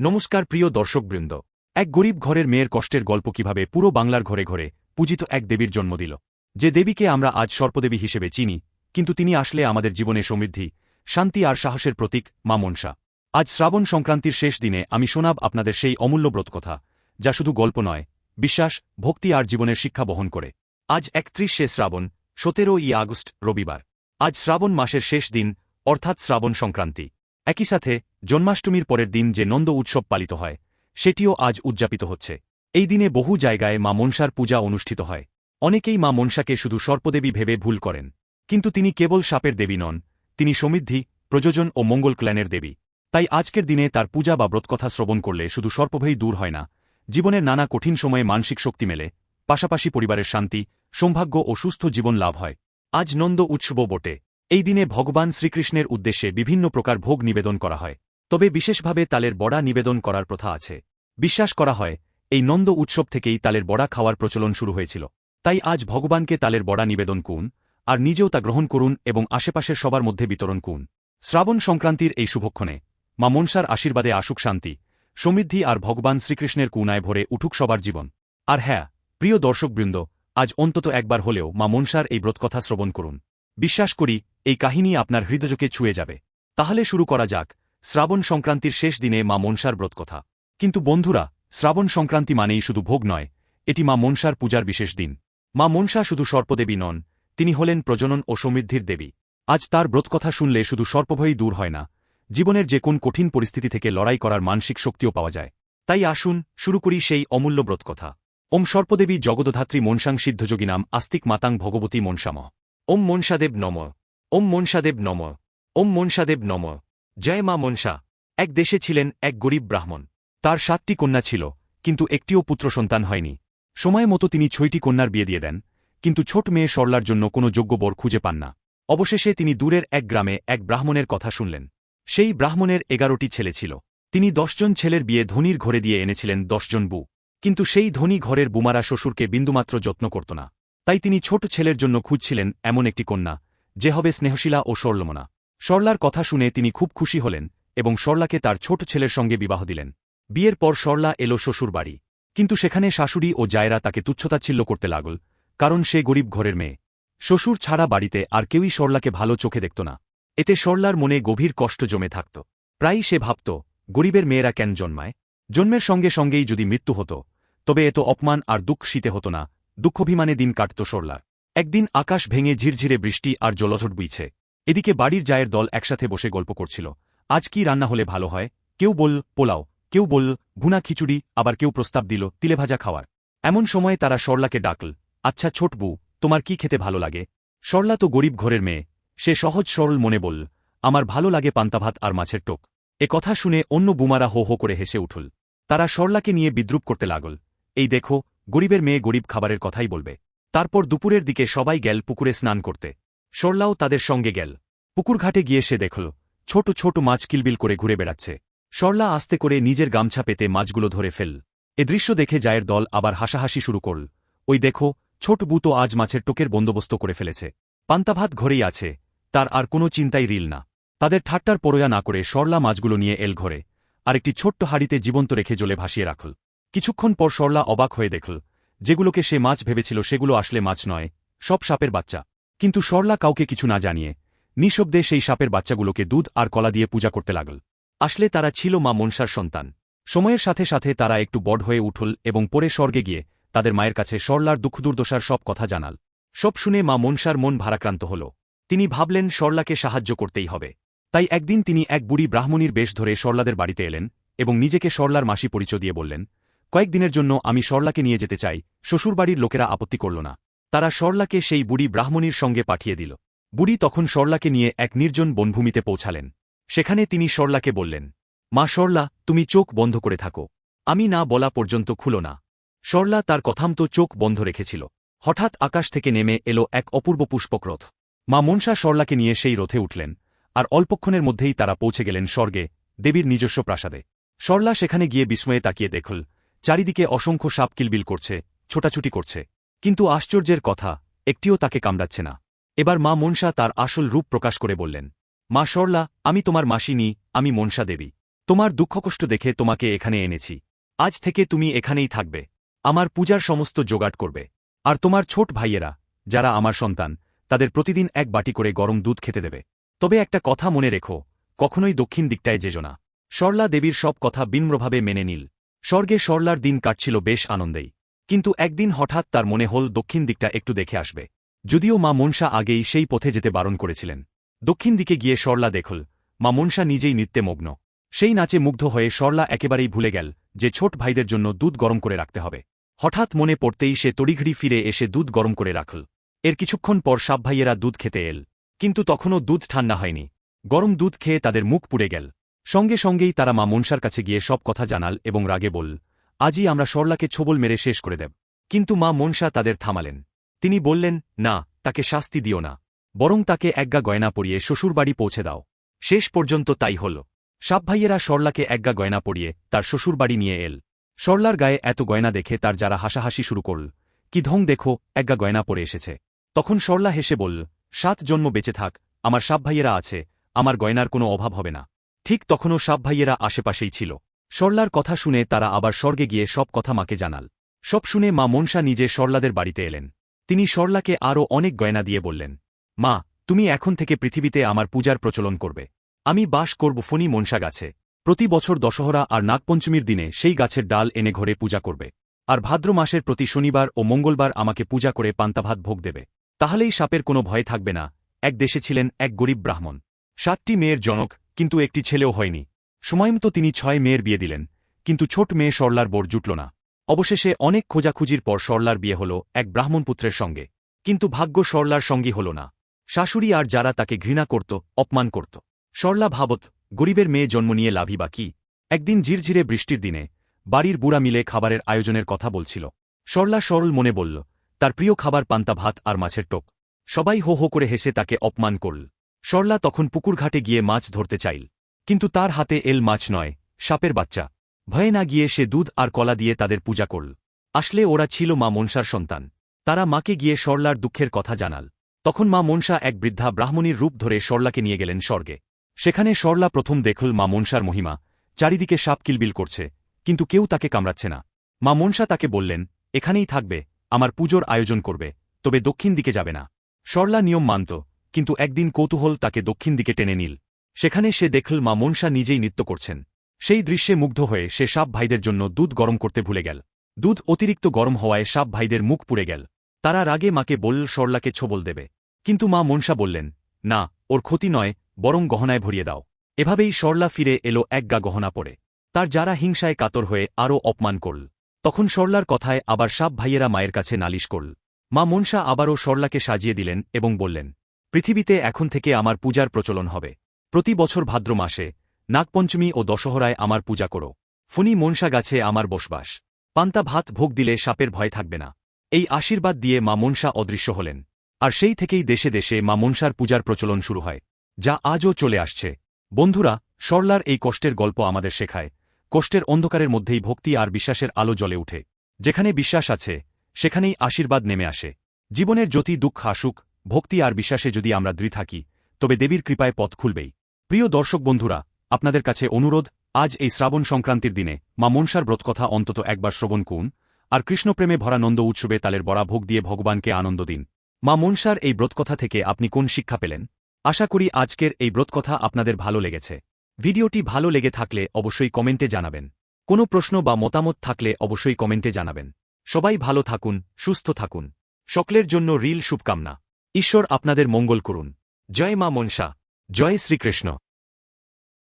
নমস্কার প্রিয় দর্শকবৃন্দ। এক গরিব ঘরের মেয়ের কষ্টের গল্প কীভাবে পুরো বাংলার ঘরে ঘরে পূজিত এক দেবীর জন্ম দিল। যে দেবীকে আমরা আজ সর্পদেবী হিসেবে চিনি, কিন্তু তিনি আসলে আমাদের জীবনে সমৃদ্ধি, শান্তি আর সাহসের প্রতীক মা মনসা। আজ শ্রাবণ সংক্রান্তির শেষ দিনে আমি শোনাব আপনাদের সেই অমূল্য ব্রতকথা যা শুধু গল্প নয়, বিশ্বাস, ভক্তি আর জীবনের শিক্ষা বহন করে। আজ একত্রিশে শ্রাবণ সতেরো ই আগস্ট, রবিবার। আজ শ্রাবণ মাসের শেষ দিন, অর্থাৎ শ্রাবণ সংক্রান্তি। একই সাথে, জন্মাষ্টমীর পরের দিন যে নন্দ উৎসব পালিত হয়, সেটিও আজ উদযাপিত হচ্ছে। এই দিনে বহু জায়গায় মা মনসার পূজা অনুষ্ঠিত হয়। অনেকেই মা মনসাকে শুধু সর্পদেবী ভেবে ভুল করেন। কিন্তু তিনি কেবল সাপের দেবী নন, তিনি সমৃদ্ধি, প্রযোজন ও মঙ্গল ক্ল্যানের দেবী। তাই আজকের দিনে তার পূজা বা ব্রতকথা শ্রবণ করলে শুধু সর্পভেই দূর হয় না, জীবনের নানা কঠিন সময়ে মানসিক শক্তি মেলে, পাশাপাশি পরিবারের শান্তি, সৌভাগ্য ও সুস্থ জীবন লাভ হয়। আজ নন্দ উৎসব বটে। এই দিনে ভগবান শ্রীকৃষ্ণের উদ্দেশ্যে বিভিন্ন প্রকার ভোগ নিবেদন করা হয়। তবে বিশেষভাবে তালের বড়া নিবেদন করার প্রথা আছে। বিশ্বাস করা হয়, এই নন্দ উৎসব থেকেই তালের বড়া খাওয়ার প্রচলন শুরু হয়েছিল। তাই আজ ভগবানকে তালের বড়া নিবেদন করুন, আর নিজেও তা গ্রহণ করুন এবং আশেপাশের সবার মধ্যে বিতরণ করুন। শ্রাবণ সংক্রান্তির এই শুভক্ষণে মা মনসার আশীর্বাদে আসুক শান্তি, সমৃদ্ধি আর ভগবান শ্রীকৃষ্ণের কুনায় ভরে উঠুক সবার জীবন। আর হ্যাঁ প্রিয় দর্শকবৃন্দ, আজ অন্তত একবার হলেও মা মনসার এই ব্রতকথা শ্রবণ করুন। বিশ্বাস করি, এই কাহিনী আপনার হৃদয়কে ছুঁয়ে যাবে। তাহলে শুরু করা যাক, শ্রাবণ সংক্রান্তির শেষ দিনে মা মনসার ব্রতকথা। কিন্তু বন্ধুরা, শ্রাবণ সংক্রান্তি মানেই শুধু ভোগ নয়, এটি মা মনসার পূজার বিশেষ দিন। মা মনসা শুধু সর্পদেবী নন, তিনি হলেন প্রজনন ও সমৃদ্ধির দেবী। আজ তার ব্রতকথা শুনলে শুধু সর্পভয়ই দূর হয় না, জীবনের যে কোন কঠিন পরিস্থিতি থেকে লড়াই করার মানসিক শক্তিও পাওয়া যায়। তাই আসুন, শুরু করি সেই অমূল্য ব্রতকথা। ওম সর্পদেবী জগদধাত্রী মনসাং সিদ্ধযোগী নাম আস্তিক মাতাং ভগবতী মনসাম ওম মনসাদেব নম, ওম মনসাদেব নম, ওম মনসাদেব নম। জয় মা মনসা। এক দেশে ছিলেন এক গরিব ব্রাহ্মণ। তার সাতটি কন্যা ছিল, কিন্তু একটিও পুত্র সন্তান হয়নি। সময় মতো তিনি ছয়টি কন্যার বিয়ে দিয়ে দেন, কিন্তু ছোট মেয়ে সরলার জন্য কোনো যোগ্য বর খুঁজে পান না। অবশেষে তিনি দূরের এক গ্রামে এক ব্রাহ্মণের কথা শুনলেন। সেই ব্রাহ্মণের এগারোটি ছেলে ছিল। তিনি দশজন ছেলের বিয়ে ধনির ঘরে দিয়ে এনেছিলেন দশজন বু কিন্তু সেই ধনী ঘরের বুমারা শ্বশুরকে বিন্দুমাত্র যত্ন করত না। তাই তিনি ছোট ছেলের জন্য খুঁজছিলেন এমন একটি কন্যা, যে হবে স্নেহশীলা ও সরলমনা সরলার কথা শুনে তিনি খুব খুশি হলেন এবং সরলাকে তার ছোট ছেলের সঙ্গে বিবাহ দিলেন। বিয়ের পর সরলা এলো শ্বশুর বাড়ি। কিন্তু সেখানে শাশুড়ি ও জায়রা তাকে তুচ্ছতাচ্ছিল্য করতে লাগল, কারণ সে গরিব ঘরের মেয়ে। শ্বশুর ছাড়া বাড়িতে আর কেউই সরলাকে ভালো চোখে দেখত না। এতে সরলার মনে গভীর কষ্ট জমে থাকত। প্রায়ই সে ভাবত, গরিবের মেয়েরা কেন জন্মায়? জন্মের সঙ্গে সঙ্গেই যদি মৃত্যু হতো, তবে এত অপমান আর দুঃখ শীতে হতো না। দুঃখভিমানে দিন কাটত সরলার। একদিন আকাশ ভেঙে ঝিরঝিরে বৃষ্টি আর জলঝট বুইছে। এদিকে বাড়ির জায়ের দল একসাথে বসে গল্প করছিল। আজ কি রান্না হলে ভালো হয়? কেউ বল, পোলাও। কেউ বল, ভুনা খিচুড়ি, আবার কেউ প্রস্তাব দিল তিলেভাজা খাওয়ার। এমন সময় তারা সরলাকে ডাকল আচ্ছা ছোট বউ, তোমার কি খেতে ভালো লাগে? সরলা তো গরিব ঘরের মেয়ে। সে সহজ সরল মনে বলল আমার ভালো লাগে পান্তাভাত আর মাছের টোক। এ কথা শুনে অন্য বুমারা হো হো করে হেসে উঠল। তারা সরলাকে নিয়ে বিদ্রুপ করতে লাগল, এই দেখো গরিবের মেয়ে গরিব খাবারের কথাই বলবে। তারপর দুপুরের দিকে সবাই গেল পুকুরে স্নান করতে। সরলাও তাদের সঙ্গে গেল। পুকুরঘাটে গিয়ে সে দেখল, ছোট ছোট মাছ কিলবিল করে ঘুরে বেড়াচ্ছে। সরলা আস্তে করে নিজের গামছা পেতে মাছগুলো ধরে ফেল। এ দৃশ্য দেখে জায়ের দল আবার হাসাহাসি শুরু করল। ওই দেখো, ছোট বুতো আজ মাছের টোকের বন্দোবস্ত করে ফেলেছে। পান্তাভাত ঘরেই আছে, তার আর কোনো চিন্তাই রিল না। তাদের ঠাট্টার পরোয়া না করে সরলা মাছগুলো নিয়ে এল ঘরে আর একটি ছোট্ট হাড়িতে জীবন্ত রেখে জলে ভাসিয়ে রাখল। কিছুক্ষণ পর সরলা অবাক হয়ে দেখল, যেগুলোকে সে মাছ ভেবেছিল সেগুলো আসলে মাছ নয়, সব সাপের বাচ্চা। কিন্তু সরলা কাউকে কিছু না জানিয়ে, নিঃশব্দে সেই সাপের বাচ্চাগুলোকে দুধ আর কলা দিয়ে পূজা করতে লাগল। আসলে তারা ছিল মা মনসার সন্তান। সময়ের সাথে সাথে তারা একটু বড় হয়ে উঠল এবং পরে স্বর্গে গিয়ে তাদের মায়ের কাছে সরলার দুঃখ দুর্দশার সব কথা জানাল। সব শুনে মা মনসার মন ভারাক্রান্ত হল। তিনি ভাবলেন, সরলাকে সাহায্য করতেই হবে। তাই একদিন তিনি এক বুড়ি ব্রাহ্মণীর বেশ ধরে সরলাদের বাড়িতে এলেন এবং নিজেকে সরলার মাসি পরিচয় দিয়ে বললেন কয়েকদিনের জন্য আমি সরলাকে নিয়ে যেতে চাই। শ্বশুরবাড়ির লোকেরা আপত্তি করল না। তারা সরলাকে সেই বুড়ি ব্রাহ্মণীর সঙ্গে পাঠিয়ে দিল। বুড়ি তখন সরলাকে নিয়ে এক নির্জন বনভূমিতে পৌঁছালেন। সেখানে তিনি সরলাকে বললেন, মা সরলা, তুমি চোখ বন্ধ করে থাকো। আমি না বলা পর্যন্ত খুলো না। সরলা তার কথামতো চোখ বন্ধ রেখেছিল। হঠাৎ আকাশ থেকে নেমে এলো এক অপূর্ব পুষ্পক্রথ মা মনসা সরলাকে নিয়ে সেই রথে উঠলেন, আর অল্পক্ষণের মধ্যেই তারা পৌঁছে গেলেন স্বর্গে, দেবীর নিজস্ব প্রাসাদে। সরলা সেখানে গিয়ে বিস্ময়ে তাকিয়ে দেখল চারিদিকে অসংখ্য সাপ কিলবিল করছে, ছোটাছুটি করছে। কিন্তু আশ্চর্যের কথা, একটিও তাকে কামড়াচ্ছে না। এবার মা মনসা তার আসল রূপ প্রকাশ করে বললেন, মা সরলা, আমি তোমার মাসিনী আমি মনসা দেবী। তোমার দুঃখকষ্ট দেখে তোমাকে এখানে এনেছি। আজ থেকে তুমি এখানেই থাকবে। আমার পূজার সমস্ত জোগাড় করবে। আর তোমার ছোট ভাইয়েরা, যারা আমার সন্তান, তাদের প্রতিদিন এক বাটি করে গরম দুধ খেতে দেবে। তবে একটা কথা মনে রেখো, কখনোই দক্ষিণ দিকটায় যেজো না। সরলা দেবীর সব কথা বিম্রভাবে মেনে নিল। স্বর্গে সরলার দিন কাটছিল বেশ আনন্দেই। কিন্তু একদিন হঠাৎ তার মনে হল দক্ষিণ দিকটা একটু দেখে আসবে। যদিও মা মনসা আগেই সেই পথে যেতে বারণ করেছিলেন। দক্ষিণ দিকে গিয়ে সরলা দেখল, মা মনসা নিজেই নৃত্যে মগ্ন। সেই নাচে মুগ্ধ হয়ে সরলা একেবারেই ভুলে গেল যে ছোট ভাইদের জন্য দুধ গরম করে রাখতে হবে। হঠাৎ মনে পড়তেই সে তড়িঘড়ি ফিরে এসে দুধ গরম করে রাখল। এর কিছুক্ষণ পর সাপ ভাইয়েরা দুধ খেতে এল, কিন্তু তখনও দুধ ঠান্ডা হয়নি। গরম দুধ খেয়ে তাদের মুখ পুড়ে গেল। সঙ্গে সঙ্গেই তারা মা মনসার কাছে গিয়ে সব কথা জানাল এবং রাগে বল আজই আমরা সরলাকে ছোবল মেরে শেষ করে দেব। কিন্তু মা মনসা তাদের থামালেন। তিনি বললেন, না, তাকে শাস্তি দিও না। বরং তাকে একগা গয়না পরিয়ে শ্বশুরবাড়ি পৌঁছে দাও। শেষ পর্যন্ত তাই হল। সাপ ভাইয়েরা সরলাকে একগা গয়না পরিয়ে তার শ্বশুরবাড়ি নিয়ে এল। সরলার গায়ে এত গয়না দেখে তার যারা হাসাহাসি শুরু করল, কি ধং দেখো একগা গয়না পরে এসেছে। তখন সরলা হেসে বলল, সাত জন্ম বেঁচে থাক, আমার সাপ ভাইয়েরা আছে, আমার গয়নার কোনো অভাব হবে না। ঠিক তখনও সাপ ভাইয়েরা আশেপাশেই ছিল। সরলার কথা শুনে তারা আবার স্বর্গে গিয়ে সব কথা মাকে জানাল। সব শুনে মা মনসা নিজে সরলাদের বাড়িতে এলেন। তিনি সরলাকে আরও অনেক গয়না দিয়ে বললেন, মা, তুমি এখন থেকে পৃথিবীতে আমার পূজার প্রচলন করবে। আমি বাস করব ফণি মনসা গাছে। প্রতি বছর দশহরা আর নাগপঞ্চমীর দিনে সেই গাছের ডাল এনে ঘরে পূজা করবে। আর ভাদ্র মাসের প্রতি শনিবার ও মঙ্গলবার আমাকে পূজা করে পান্তাভাত ভোগ দেবে। তাহলেই সাপের কোনো ভয় থাকবে না। এক দেশে ছিলেন এক গরিব ব্রাহ্মণ। সাতটি মেয়ের জনক কিন্তু একটি ছেলেও হয়নি। সময়মতো তিনি ছয় মেয়ের বিয়ে দিলেন, কিন্তু ছোট মেয়ে সরলার বোর জুটল না। অবশেষে অনেক খোঁজাখুঁজির পর সরলার বিয়ে হল এক ব্রাহ্মণপুত্রের সঙ্গে। কিন্তু ভাগ্য সরলার সঙ্গী হল না। শাশুড়ি আর যারা তাকে ঘৃণা করত, অপমান করত। সরলা ভাবত, গরিবের মেয়ে জন্ম নিয়ে লাভই বা কি? একদিন ঝিরঝিরে বৃষ্টির দিনে বাড়ির বুড়া মিলে খাবারের আয়োজনের কথা বলছিল। সরলা সরল মনে বলল, তার প্রিয় খাবার পান্তা ভাত আর মাছের টোপ সবাই হো হো করে হেসে তাকে অপমান করল। সরলা তখন পুকুরঘাটে গিয়ে মাছ ধরতে চাইল। কিন্তু তার হাতে এল মাছ নয়, সাপের বাচ্চা। ভয়ে না গিয়ে সে দুধ আর কলা দিয়ে তাদের পূজা করল। আসলে ওরা ছিল মা মনসার সন্তান। তারা মাকে গিয়ে সরলার দুঃখের কথা জানাল। তখন মা মনসা এক বৃদ্ধা ব্রাহ্মণীর রূপ ধরে সরলাকে নিয়ে গেলেন স্বর্গে। সেখানে সরলা প্রথম দেখল মা মনসার মহিমা, চারিদিকে সাপ কিলবিল করছে, কিন্তু কেউ তাকে কামড়াচ্ছে না। মা মনসা তাকে বললেন, এখানেই থাকবে, আমার পুজোর আয়োজন করবে, তবে দক্ষিণ দিকে যাবে না। সরলা নিয়ম মানত কিন্তু একদিন কৌতূহল তাকে দক্ষিণ দিকে টেনে নিল। সেখানে সে দেখল মা মনসা নিজেই নৃত্য করছেন। সেই দৃশ্যে মুগ্ধ হয়ে সে সাপ ভাইদের জন্য দুধ গরম করতে ভুলে গেল। দুধ অতিরিক্ত গরম হওয়ায় সাপ ভাইদের মুখ পুড়ে গেল। তারা রাগে মাকে বলল সরলাকে ছোবল দেবে। কিন্তু মা মনসা বললেন, না, ওর ক্ষতি নয়, বরং গহনায় ভরিয়ে দাও। এভাবেই সরলা ফিরে এলো এক গা গহনা পরে। তার যারা হিংসায় কাতর হয়ে আরও অপমান করল। তখন সরলার কথায় আবার সাপ ভাইয়েরা মায়ের কাছে নালিশ করল। মা মনসা আবারও সরলাকে সাজিয়ে দিলেন এবং বললেন পৃথিবীতে এখন থেকে আমার পূজার প্রচলন হবে। প্রতি বছর ভাদ্র মাসে নাগপঞ্চমী ও দশহরায় আমার পূজা করো। ফণি মনসা গাছে আমার বসবাস। পান্তা ভাত ভোগ দিলে সাপের ভয় থাকবে না। এই আশীর্বাদ দিয়ে মা মনসা অদৃশ্য হলেন। আর সেই থেকেই দেশে দেশে মা মনসার পূজার প্রচলন শুরু হয়, যা আজও চলে আসছে। বন্ধুরা, সরলার এই কষ্টের গল্প আমাদের শেখায়। কষ্টের অন্ধকারের মধ্যেই ভক্তি আর বিশ্বাসের আলো জ্বলে উঠে যেখানে বিশ্বাস আছে, সেখানেই আশীর্বাদ নেমে আসে। জীবনের জ্যোতি দুঃখ আসুক ভক্তি আর বিশ্বাসে যদি আমরা দৃঢ় থাকি, তবে দেবীর কৃপায় পথ খুলবেই। প্রিয় দর্শক বন্ধুরা, আপনাদের কাছে অনুরোধ, আজ এই শ্রাবণ সংক্রান্তির দিনে মা মনসার ব্রতকথা অন্তত একবার শ্রবণ কুন আর কৃষ্ণপ্রেমে ভরা নন্দ উৎসবে তালের বড়া ভোগ দিয়ে ভগবানকে আনন্দ দিন। মা মনসার এই ব্রতকথা থেকে আপনি কোন শিক্ষা পেলেন? আশা করি আজকের এই ব্রতকথা আপনাদের ভালো লেগেছে। ভিডিওটি ভালো লেগে থাকলে অবশ্যই কমেন্টে জানাবেন। কোনো প্রশ্ন বা মতামত থাকলে অবশ্যই কমেন্টে জানাবেন। সবাই ভালো থাকুন, সুস্থ থাকুন। সকলের জন্য রিল শুভকামনা। ঈশ্বর আপনাদের মঙ্গল করুন। জয় মা মনসা জয় শ্রীকৃষ্ণ।